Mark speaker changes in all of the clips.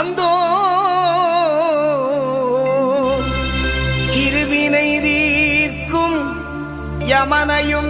Speaker 1: அந்தோ இருவினை தீர்க்கும் யமனையும்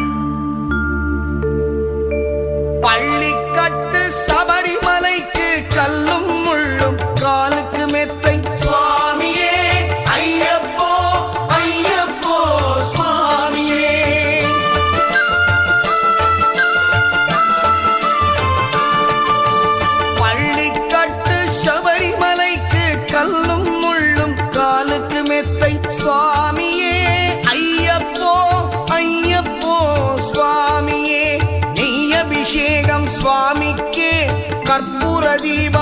Speaker 1: perdimos.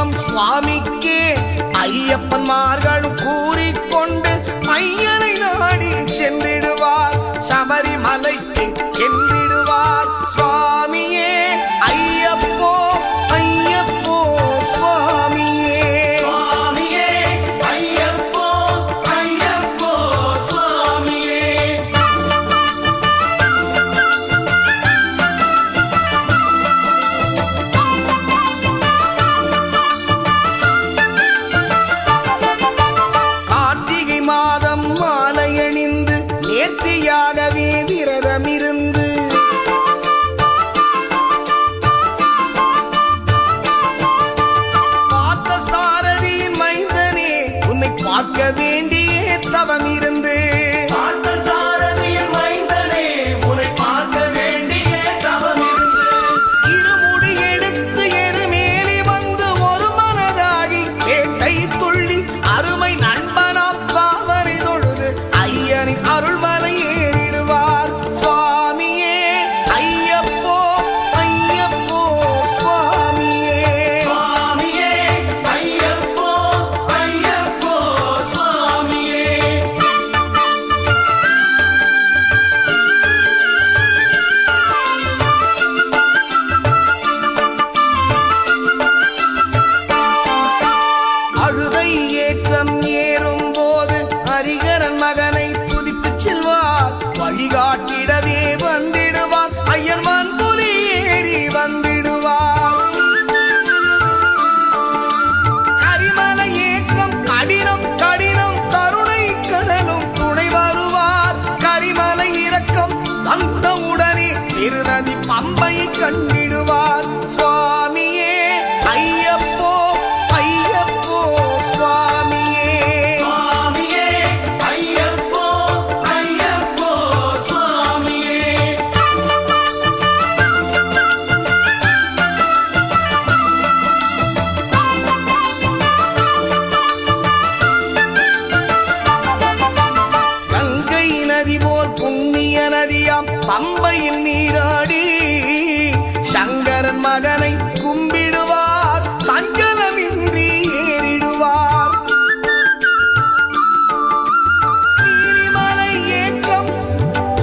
Speaker 1: வந்தவுடனே திருநதி பம்பை கண்டிடுவார் பம்பையில் நீராடி சங்கரன் மகனை கும்பிடுவார் சஞ்சலமின்றி ஏறிடுவார். நீரிமலை ஏற்றம்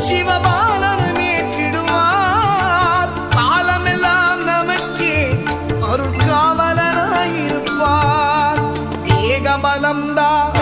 Speaker 1: சிவபாலனும் ஏற்றிடுவார். காலமெல்லாம் நமக்கே அருள் காவலனாயிருப்பார் ஏகமலம்தான்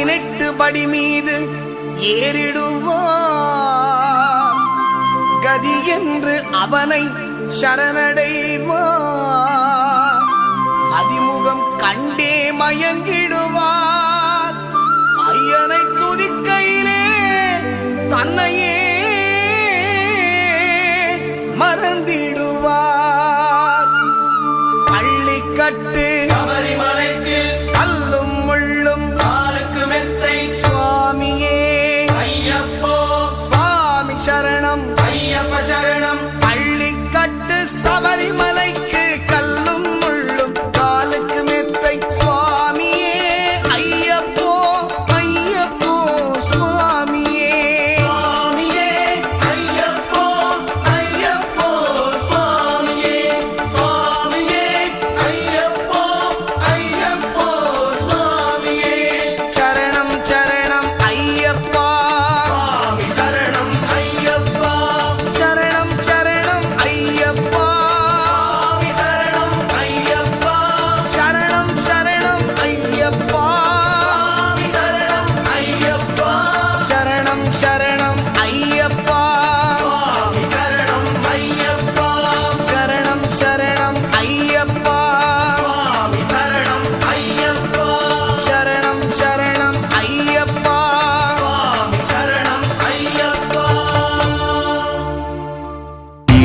Speaker 1: பதினெட்டு படி மீது ஏறிடுவோ கதி என்று அவனை சரணடைவார் அதிமுகம் கண்டே மயங்கிடுவார் ஐயனை துதிக்கையிலே தன்னையே மறந்திடுவார்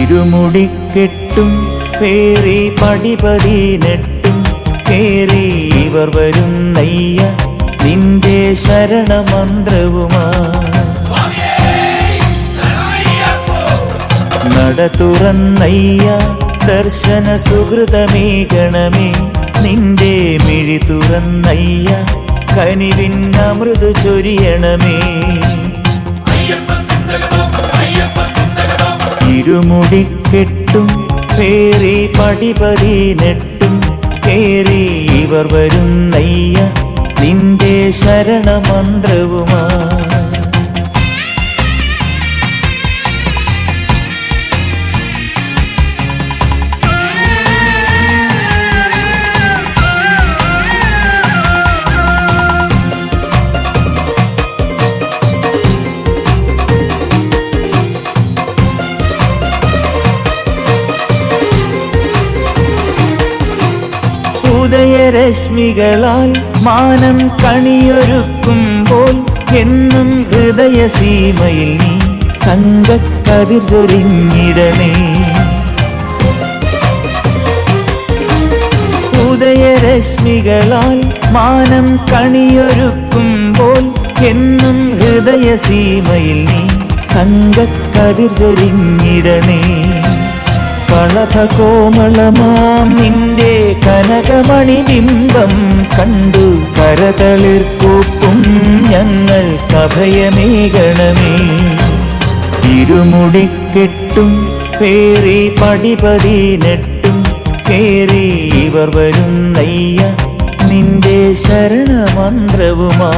Speaker 2: ഇരുമുടിക്കെട്ടും പേറി പടിപതിനെട്ടും കേറി ഇവർ വരും വരുന്നയ്യ നിന്റെ ശരണമന്ത്രവുമാ. നട തുറന്നയ്യ ദർശന സുഹൃതമേകണമേ നിന്റെ മിഴി തുറന്നയ്യ കനിവിൻ അമൃത ചൊരിയണമേ. ഇരുമുടിക്കെട്ടും പേറി പടിപതിനെട്ടും കേറി ഇവർ വരുന്നയ്യ നിന്റെ ശരണമന്ത്രവുമാ. ഉദയരശ്മികളാൽ മാനം കണിയൊരുക്കുമ്പോൾ എന്നും ഹൃദയസീമയിൽ നീ തങ്കക്കതിർ ചൊരിഞ്ഞിടണേ. ഉദയരശ്മികളാൽ മാനം കണിയൊരുക്കുമ്പോൾ എന്നും ഹൃദയസീമയിൽ നീ തങ്കക്കതിർ ചൊരിഞ്ഞിടണേ. കളഭകോമളമാം നിന്റെ കനകമണി ബിംബം കണ്ടു കരതളിർക്കൂപ്പും ഞങ്ങൾ കഭയമേകണമേ ഇരുമുടിക്കെട്ടും പേറി പടിപതി നെട്ടും കേറി ഇവർ വരുന്നയ്യ നിന്റെ ശരണമന്ത്രവുമാ.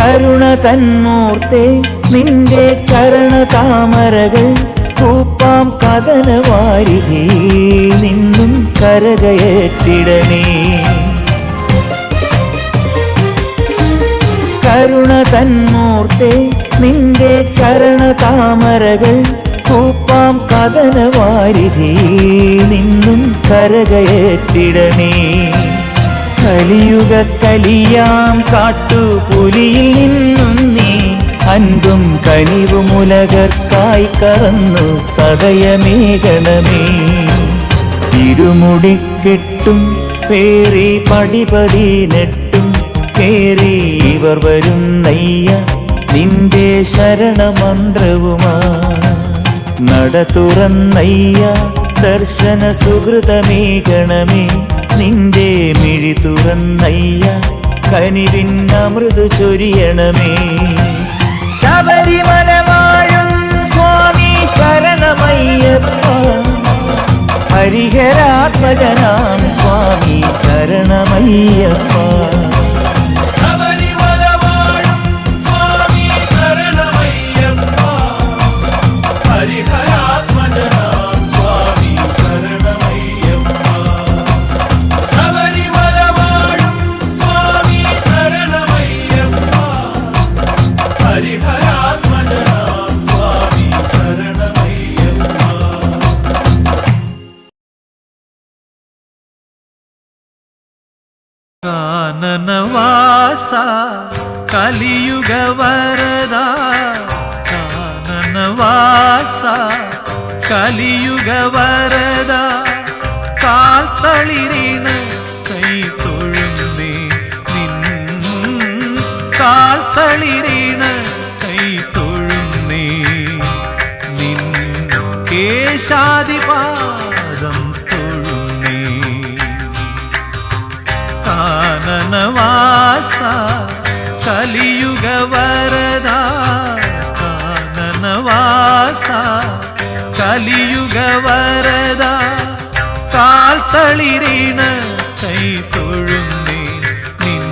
Speaker 2: കരുണ തന്മൂർത്തെ നിന്റെ ചരണ താമരകൾ കൂപ്പാം കഥനവാരിധിയിൽ നിന്നും കരകയറ്റിടണേ. കരുണ തന്മൂർത്തെ നിന്റെ ചരണ താമരകൾ കൂപ്പാം കഥനവാരിധി നിന്നും കരകയറ്റിടണേ. കലിയുഗ കലിയാം കാട്ടുപുലിയിൽ നിന്നും നീ അൻപും കനിവുമുലകർക്കായി കറന്നു സദയമേകണമേ ഇരുമുടിക്കെട്ടും പേറി പടിപതി നെട്ടും കേറി ഇവർ വരുന്നയ്യ നിന്റെ ശരണമന്ത്രവുമാ. നട തുറന്നയ്യ ദർശന സുഹൃതമേകണമേ നിന്റെ മിഴി തുറന്നയ്യ കനിവിൻ അമൃതു ചൊരിയണമേ. ശബരിമല വാഴും സ്വാമി ശരണമയ്യപ്പ ഹരിഹരാത്മകനാം സ്വാമി ശരണമയ്യപ്പ.
Speaker 3: കലിയുഗ വരദ കാനനവാസ കലിയുഗ വരദ കാൽ കൈ തൊഴുന്നേ നിൻ കാൽ കൈ തൊഴുന്നേ നിൻ കേശാദിപാദം തൊഴുന്നേ. കാനനവാസ കലിയുഗ വരദ കാനനവാസ. കലിയുഗ വരദ തളിരീണ കൈ തൊഴുന്നേ നിൻ.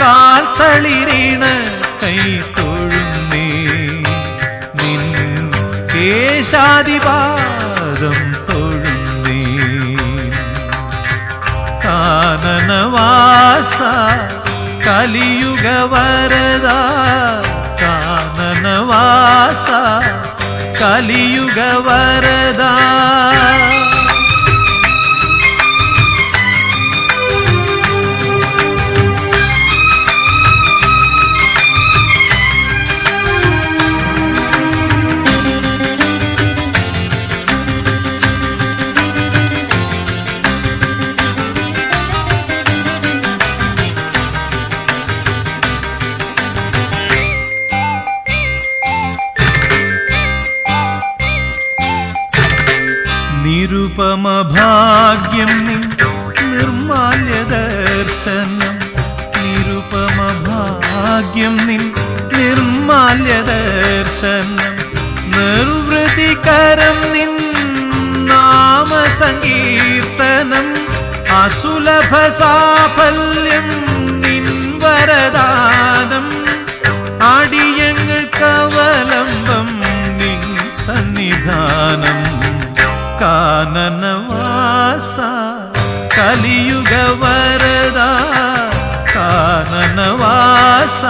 Speaker 3: കാൽത്തളിരീണ കൈ തൊഴുന്നേ നിൻ. കേശാദിപാദം തൊഴുന്നേ കാനനവാസ. കലിയുഗ വരദ കാനനവാസ കലിയുഗ നിർമാല്യ ദർശനം നിർവൃതികരം നിൻ നാമ സങ്കീർത്തനം അസുലഭ സാഫല്യം നിൻ വരദാനം. അടിയങ്ങൾക്കവലംബം നിൻ സന്നിധാനം. കാനനവാസ കലിയുഗ വരദ കാനനവാസ.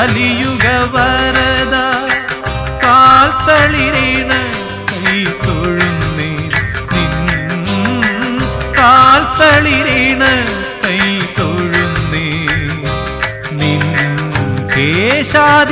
Speaker 3: കലിയുഗ വരദ കാൽത്തളിരീണ കൈ തൊഴുന്നേ നിൻ കാൽത്തളിരീണ കൈ തൊഴുന്നേ നിൻ കേശാദിപാദം